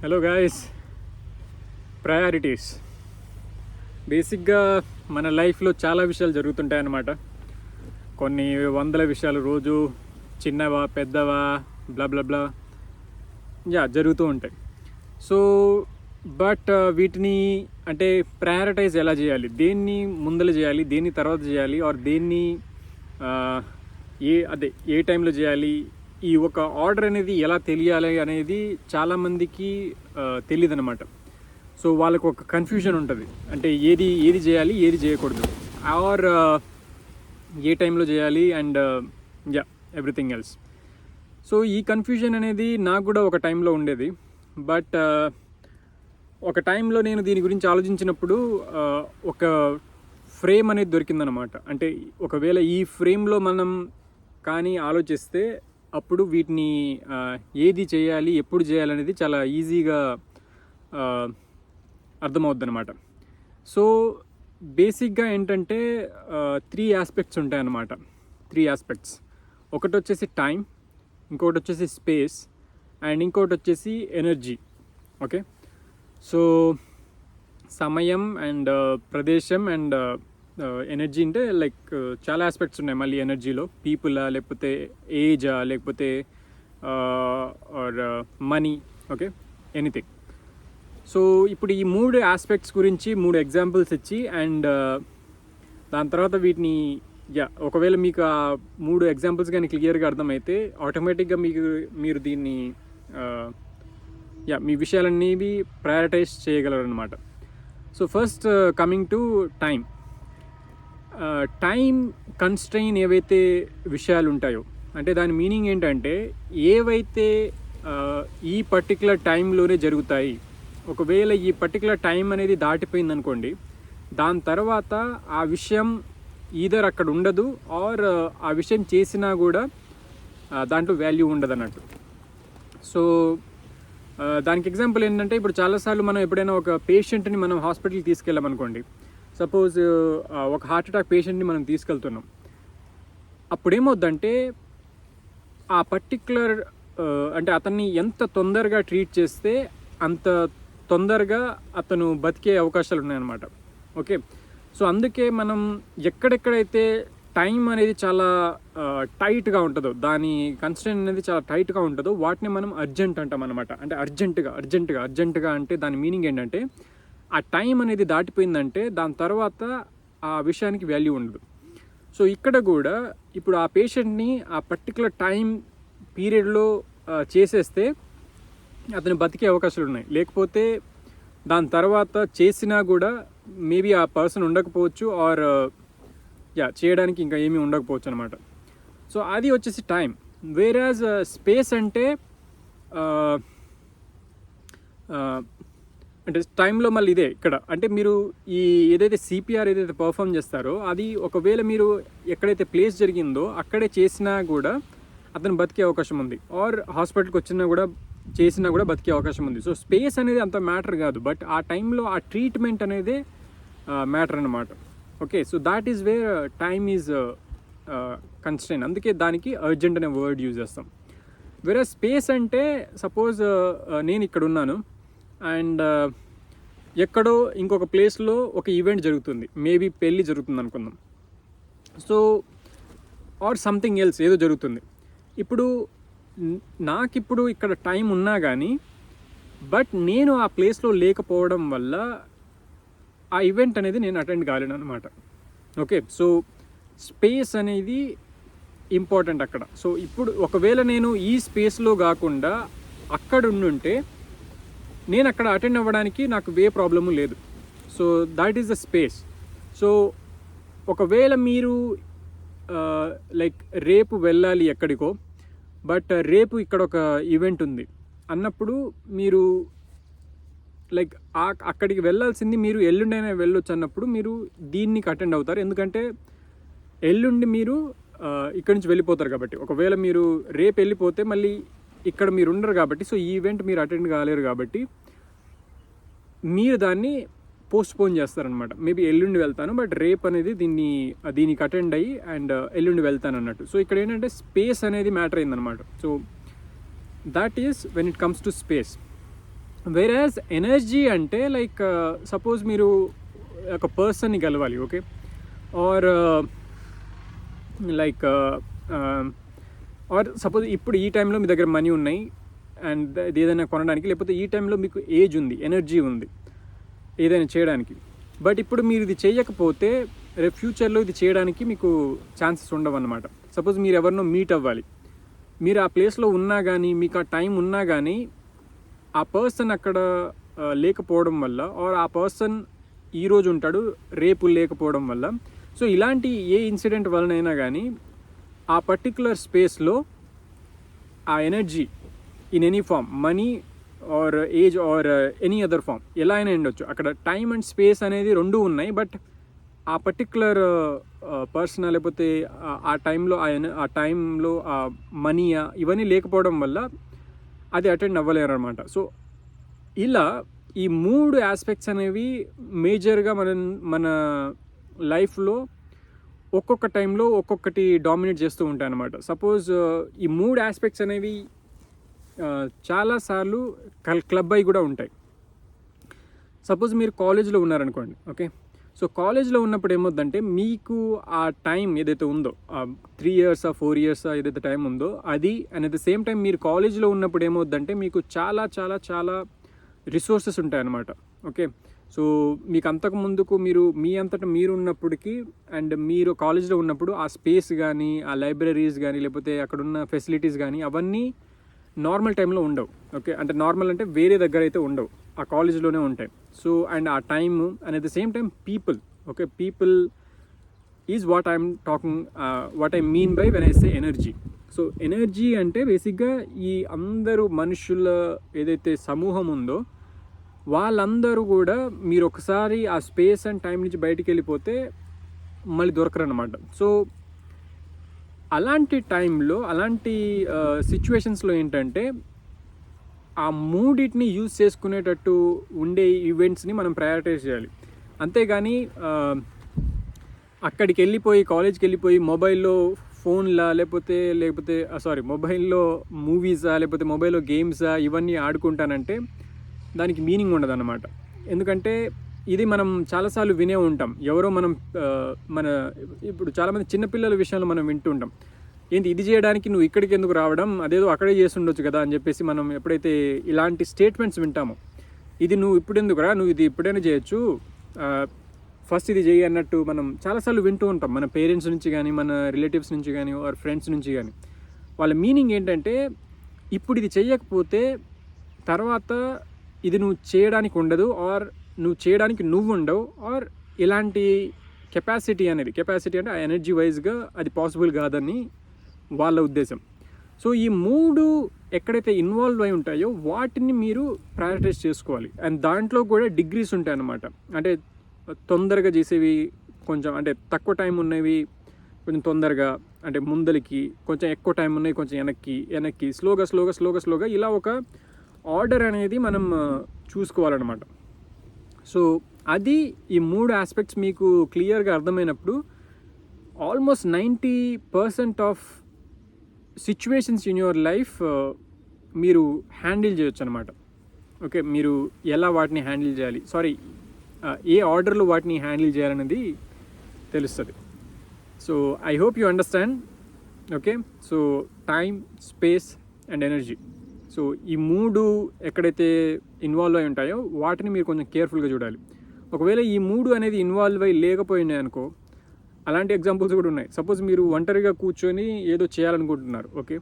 Hello guys priorities బేసిక్గా మన లైఫ్లో చాలా విషయాలు జరుగుతుంటాయి అన్నమాట కొన్ని వందల విషయాలు రోజు చిన్నవా పెద్దవా బ్లా బ్లా బ్లా యా జరుగుతూ ఉంటాయి. సో బట్ uh, వీటిని అంటే ప్రయారిటైజ్ ఎలా చేయాలి? దేన్ని ముందల చేయాలి? దేన్ని తర్వాత చేయాలి? ఆర్ దేన్ని uh, ఏ అదే ఏ టైంలో చేయాలి? ఈ ఒక ఆర్డర్ అనేది ఎలా తెలియాలి అనేది చాలామందికి తెలియదు అనమాట సో వాళ్ళకు ఒక కన్ఫ్యూజన్ ఉంటుంది. అంటే ఏది ఏది చేయాలి ఏది చేయకూడదు. ఆర్ ఏ టైంలో చేయాలి and ya everything else so ఈ కన్ఫ్యూజన్ అనేది నాకు కూడా ఒక టైంలో ఉండేది. బట్ ఒక టైంలో నేను దీని గురించి ఆలోచించినప్పుడు ఒక ఫ్రేమ్ అనేది దొరికిందనమాట అంటే ఒకవేళ ఈ ఫ్రేమ్లో మనం కానీ ఆలోచిస్తే అప్పుడు వీటిని ఏది చేయాలి ఎప్పుడు చేయాలి అనేది చాలా ఈజీగా అర్థమవుద్ది అనమాట సో బేసిక్గా ఏంటంటే త్రీ ఆస్పెక్ట్స్ ఉంటాయన్నమాట. Three aspects. ఒకటి వచ్చేసి టైం ఇంకొకటి వచ్చేసి స్పేస్ అండ్ ఇంకొకటి వచ్చేసి ఎనర్జీ. ఓకే? సో సమయం అండ్ ప్రదేశం అండ్ ఎనర్జీ అంటే లైక్ చాలా ఆస్పెక్ట్స్ ఉన్నాయి మళ్ళీ ఎనర్జీలో పీపులా లేకపోతే ఏజా లేకపోతే or money okay anything so ఇప్పుడు ఈ మూడు ఆస్పెక్ట్స్ గురించి మూడు ఎగ్జాంపుల్స్ ఇచ్చి అండ్ దాని తర్వాత వీటిని యా ఒకవేళ మీకు ఆ మూడు ఎగ్జాంపుల్స్ కానీ క్లియర్గా అర్థమైతే ఆటోమేటిక్గా మీకు మీరు దీన్ని యా మీ విషయాలన్నీ ప్రయారిటైజ్ చేయగలరు అనమాట so first coming to time time constraint ఏవైతే విషయాలు ఉంటాయో అంటే దాని మీనింగ్ ఏంటంటే ఏవైతే ఈ పర్టికులర్ టైంలోనే జరుగుతాయి ఒకవేళ ఈ పర్టికులర్ టైం అనేది దాటిపోయింది అనుకోండి దాని తర్వాత ఆ విషయం ఈధర్ అక్కడ ఉండదు ఆర్ ఆ విషయం చేసినా కూడా దాంట్లో వాల్యూ ఉండదు అన్నట్టు సో దానికి ఎగ్జాంపుల్ ఏంటంటే ఇప్పుడు చాలాసార్లు మనం ఎప్పుడైనా ఒక పేషెంట్ని మనం హాస్పిటల్కి తీసుకెళ్ళామనుకోండి సపోజ్ ఒక హార్ట్ అటాక్ పేషెంట్ని మనం తీసుకెళ్తున్నాం. అప్పుడేమవుద్దంటే ఆ పర్టిక్యులర్ అంటే అతన్ని ఎంత తొందరగా ట్రీట్ చేస్తే అంత తొందరగా అతను బతికే అవకాశాలు ఉన్నాయన్నమాట ఓకే? సో అందుకే మనం ఎక్కడెక్కడైతే టైం అనేది చాలా టైట్గా ఉంటుందో దాని కన్స్టెంట్ అనేది చాలా టైట్గా ఉంటుందో వాటిని మనం అర్జెంట్ అంటాం అనమాట అంటే అర్జెంటుగా అర్జెంటుగా అర్జెంటుగా అంటే దాని మీనింగ్ ఏంటంటే ఆ టైం అనేది దాటిపోయిందంటే దాని తర్వాత ఆ విషయానికి వాల్యూ ఉండదు. సో ఇక్కడ కూడా ఇప్పుడు ఆ పేషెంట్ని ఆ పర్టికులర్ టైం పీరియడ్లో చేసేస్తే అతను బతికే అవకాశాలు ఉన్నాయి. లేకపోతే దాని తర్వాత చేసినా కూడా మేబీ ఆ పర్సన్ ఉండకపోవచ్చు ఆర్ యా చేయడానికి ఇంకా ఏమీ ఉండకపోవచ్చు అనమాట సో అది వచ్చేసి టైం. వేరాజ్ స్పేస్ అంటే అంటే టైంలో మళ్ళీ ఇదే ఇక్కడ. అంటే మీరు ఈ ఏదైతే సిపిఆర్ ఏదైతే పర్ఫామ్ చేస్తారో అది ఒకవేళ మీరు ఎక్కడైతే ప్లేస్ జరిగిందో అక్కడే చేసినా కూడా అతను బతికే అవకాశం ఉంది. ఆర్ హాస్పిటల్కి వచ్చినా కూడా చేసినా కూడా బతికే అవకాశం ఉంది. సో స్పేస్ అనేది అంత మ్యాటర్ కాదు. బట్ ఆ టైంలో ఆ ట్రీట్మెంట్ అనేది మ్యాటర్ అనమాట okay so that is where time is constant అందుకే దానికి అర్జెంట్ అనే వర్డ్ యూజ్ చేస్తాం. వేరే స్పేస్ అంటే సపోజ్ uh, uh, నేను ఇక్కడ ఉన్నాను. అండ్ ఎక్కడో ఇంకొక ప్లేస్లో ఒక ఈవెంట్ జరుగుతుంది. మేబీ పెళ్ళి జరుగుతుంది అనుకుందాం. సో ఆర్ సంథింగ్ ఎల్స్ ఏదో జరుగుతుంది. ఇప్పుడు నాకు నాకిప్పుడు ఇక్కడ టైం ఉన్నా కానీ బట్ నేను ఆ ప్లేస్లో లేకపోవడం వల్ల ఆ ఈవెంట్ అనేది నేను అటెండ్ కాలేను అనమాట ఓకే సో స్పేస్ అనేది ఇంపార్టెంట్ అక్కడ. సో ఇప్పుడు ఒకవేళ నేను ఈ స్పేస్లో కాకుండా అక్కడ ఉండుంటే నేను అక్కడ అటెండ్ అవ్వడానికి నాకు వే ప్రాబ్లము లేదు. So that is the space so ఒకవేళ మీరు లైక్ రేపు వెళ్ళాలి ఎక్కడికో బట్ రేపు ఇక్కడ ఒక ఈవెంట్ ఉంది. అన్నప్పుడు మీరు లైక్ అక్కడికి వెళ్ళాల్సింది మీరు ఎల్లుండైనా వెళ్ళొచ్చు అన్నప్పుడు మీరు దీనికి అటెండ్ అవుతారు. ఎందుకంటే ఎల్లుండి మీరు ఇక్కడి నుంచి వెళ్ళిపోతారు కాబట్టి. ఒకవేళ మీరు రేపు వెళ్ళిపోతే మళ్ళీ ఇక్కడ మీరు ఉండరు కాబట్టి సో ఈ ఈవెంట్ మీరు అటెండ్ కాలేరు కాబట్టి మీరు దాన్ని పోస్ట్పోన్ చేస్తారనమాట మేబీ ఎల్లుండి వెళ్తాను బట్ రేప్ అనేది దీన్ని దీనికి అటెండ్ అయ్యి అండ్ uh, ఎల్లుండి వెళ్తాను అన్నట్టు. సో ఇక్కడ ఏంటంటే స్పేస్ అనేది మ్యాటర్ అయిందనమాట so that is when it comes to space whereas energy అంటే లైక్ సపోజ్ uh, మీరు ఒక పర్సన్ని కలవాలి okay or like or suppose ఇప్పుడు ఈ టైంలో మీ దగ్గర మనీ ఉన్నాయి అండ్ ఇది ఏదైనా కొనడానికి లేకపోతే ఈ టైంలో మీకు ఏజ్ ఉంది ఎనర్జీ ఉంది ఏదైనా చేయడానికి. బట్ ఇప్పుడు మీరు ఇది చేయకపోతే రేపు ఫ్యూచర్లో ఇది చేయడానికి మీకు ఛాన్సెస్ ఉండవన్నమాట సపోజ్ మీరు ఎవరినో మీట్ అవ్వాలి. మీరు ఆ ప్లేస్లో ఉన్నా కానీ మీకు ఆ టైం ఉన్నా కానీ ఆ పర్సన్ అక్కడ లేకపోవడం వల్ల ఆర్ ఆ పర్సన్ ఈరోజు ఉంటాడు రేపు లేకపోవడం వల్ల. సో ఇలాంటి ఏ ఇన్సిడెంట్ వలనైనా కానీ ఆ పర్టికులర్ స్పేస్లో ఆ energy in any form money or age or any other form ఎలా అయినా ఉండొచ్చు. అక్కడ టైం అండ్ స్పేస్ అనేది రెండు ఉన్నాయి బట్ ఆ పర్టికులర్ పర్సన్ లేకపోతే ఆ- టైంలో ఆ ఆ టైంలో ఆ మనీ ఇవన్నీ లేకపోవడం వల్ల అది అటెండ్ అవ్వలేరు అనమాట సో ఇలా ఈ మూడు ఆస్పెక్ట్స్ అనేవి మేజర్గా మన మన లైఫ్లో ఒక్కొక్క టైంలో ఒక్కొక్కటి డామినేట్ చేస్తూ ఉంటాయి అనమాట సపోజ్ ఈ మూడు ఆస్పెక్ట్స్ అనేవి చాలాసార్లు కల్ క్లబ్ అయి కూడా ఉంటాయి. సపోజ్ మీరు కాలేజ్లో ఉన్నారనుకోండి ఓకే? సో కాలేజ్లో ఉన్నప్పుడు ఏమొద్దంటే మీకు ఆ టైం ఏదైతే ఉందో ఆ త్రీ ఇయర్స్ ఫోర్ ఇయర్స్ ఏదైతే టైం ఉందో అది and at the same time మీరు కాలేజ్లో ఉన్నప్పుడు ఏమొద్దంటే మీకు చాలా చాలా చాలా రిసోర్సెస్ ఉంటాయన్నమాట ఓకే? సో మీకు అంతకు ముందుకు మీరు మీ అంతటా మీరు ఉన్నప్పటికీ అండ్ మీరు కాలేజ్లో ఉన్నప్పుడు ఆ స్పేస్ కానీ ఆ లైబ్రరీస్ కానీ లేకపోతే అక్కడ ఉన్న ఫెసిలిటీస్ కానీ అవన్నీ నార్మల్ టైంలో ఉండవు. ఓకే? అంటే నార్మల్ అంటే వేరే దగ్గర అయితే ఉండవు. ఆ కాలేజ్లోనే ఉంటాయి. సో అండ్ ఆ time and at the same time people okay? People is what I'm talking what I mean by when I say energy. So energy అంటే బేసిక్గా ఈ అందరూ మనుషుల ఏదైతే సమూహం ఉందో వాళ్ళందరూ కూడా మీరు ఒకసారి ఆ స్పేస్ అండ్ టైం నుంచి బయటికి వెళ్ళిపోతే మళ్ళీ దొరకరన్నమాట. సో అలాంటి టైంలో అలాంటి సిచ్యువేషన్స్లో ఏంటంటే ఆ మూడింటిని యూజ్ చేసుకునేటట్టు ఉండే ఈవెంట్స్ని మనం ప్రయారిటైజ్ చేయాలి. అంతేగాని అక్కడికి వెళ్ళిపోయి కాలేజ్కి వెళ్ళిపోయి మొబైల్లో ఫోన్లా లేకపోతే లేకపోతే సారీ మొబైల్లో మూవీసా లేకపోతే మొబైల్లో గేమ్సా ఇవన్నీ ఆడుకుంటానంటే దానికి మీనింగ్ ఉండదన్నమాట. ఎందుకంటే ఇది మనం చాలాసార్లు వినే ఉంటాం. ఎవరో మనం మన ఇప్పుడు చాలామంది చిన్నపిల్లల విషయంలో మనం వింటూ ఉంటాం. ఏంటి ఇది చేయడానికి నువ్వు ఇక్కడికి ఎందుకు రావడం? అదేదో అక్కడే చేస్తుండొచ్చు కదా అని చెప్పేసి మనం ఎప్పుడైతే ఇలాంటి స్టేట్మెంట్స్ వింటామో ఇది నువ్వు ఇప్పుడెందుకురా నువ్వు ఇది ఇప్పుడైనా చేయొచ్చు. ఫస్ట్ ఇది చేయి అన్నట్టు మనం చాలాసార్లు వింటూ ఉంటాం. మన పేరెంట్స్ నుంచి కానీ మన రిలేటివ్స్ నుంచి కానీ ఆర్ ఫ్రెండ్స్ నుంచి కానీ. వాళ్ళ మీనింగ్ ఏంటంటే ఇప్పుడు ఇది చేయకపోతే తర్వాత ఇది నువ్వు చేయడానికి ఉండదు ఆర్ నువ్వు చేయడానికి నువ్వు ఉండవు ఆర్ ఇలాంటి కెపాసిటీ అనేది కెపాసిటీ అంటే ఆ ఎనర్జీ వైజ్గా అది పాసిబుల్ కాదని వాళ్ళ ఉద్దేశం. సో ఈ మూడు ఎక్కడైతే ఇన్వాల్వ్ అయి ఉంటాయో వాటిని మీరు ప్రయారిటైజ్ చేసుకోవాలి. అండ్ దాంట్లో కూడా డిగ్రీస్ ఉంటాయి అన్నమాట. అంటే తొందరగా చేసేవి కొంచెం అంటే తక్కువ టైం ఉన్నవి కొంచెం తొందరగా అంటే ముందలికి కొంచెం ఎక్కువ టైం ఉన్నాయి కొంచెం వెనక్కి వెనక్కి స్లోగా స్లోగా స్లోగా స్లోగా ఇలా ఒక ఆర్డర్ అనేది మనం చూసుకోవాలన్నమాట. సో అది ఈ మూడు ఆస్పెక్ట్స్ మీకు క్లియర్గా అర్థమైనప్పుడు almost ninety percent of situations in your life మీరు హ్యాండిల్ చేయొచ్చు అనమాట ఓకే మీరు ఎలా వాటిని హ్యాండిల్ చేయాలి? సారీ ఏ ఆర్డర్లో వాటిని హ్యాండిల్ చేయాలనేది తెలుస్తుంది. So I hope you understand. Okay so time space and energy. So ఈ మూడు ఎక్కడైతే ఇన్వాల్వ్ అయి ఉంటాయో వాటిని మీరు కొంచెం కేర్ఫుల్గా చూడాలి. ఒకవేళ ఈ మూడు అనేది ఇన్వాల్వ్ అయి లేకపోయినాయి అనుకో అలాంటి ఎగ్జాంపుల్స్ కూడా ఉన్నాయి. సపోజ్ మీరు ఒంటరిగా కూర్చొని ఏదో చేయాలనుకుంటున్నారు ఓకే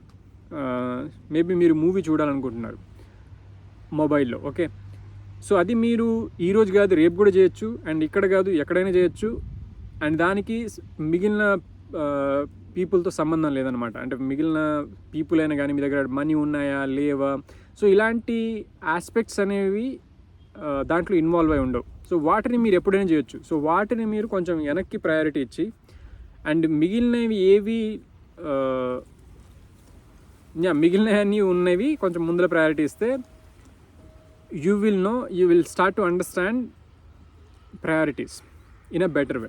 మేబీ మీరు మూవీ చూడాలనుకుంటున్నారు మొబైల్లో ఓకే సో అది మీరు ఈరోజు కాదు రేపు కూడా చేయొచ్చు అండ్ ఇక్కడ కాదు ఎక్కడైనా చేయొచ్చు అండ్ దానికి మిగిలిన పీపుల్తో సంబంధం లేదనమాట అంటే మిగిలిన పీపుల్ అయినా కానీ మీ దగ్గర మనీ ఉన్నాయా లేవా? సో ఇలాంటి ఆస్పెక్ట్స్ అనేవి దాంట్లో ఇన్వాల్వ్ అయి ఉండవు. సో వాటిని మీరు ఎప్పుడైనా చేయొచ్చు. సో వాటిని మీరు కొంచెం వెనక్కి ప్రయారిటీ ఇచ్చి అండ్ మిగిలినవి ఏవి ఆ, మిగిలినవన్నీ ఉన్నవి కొంచెం ముందర ప్రయారిటీ ఇస్తే you will know you will start to understand priorities in a better way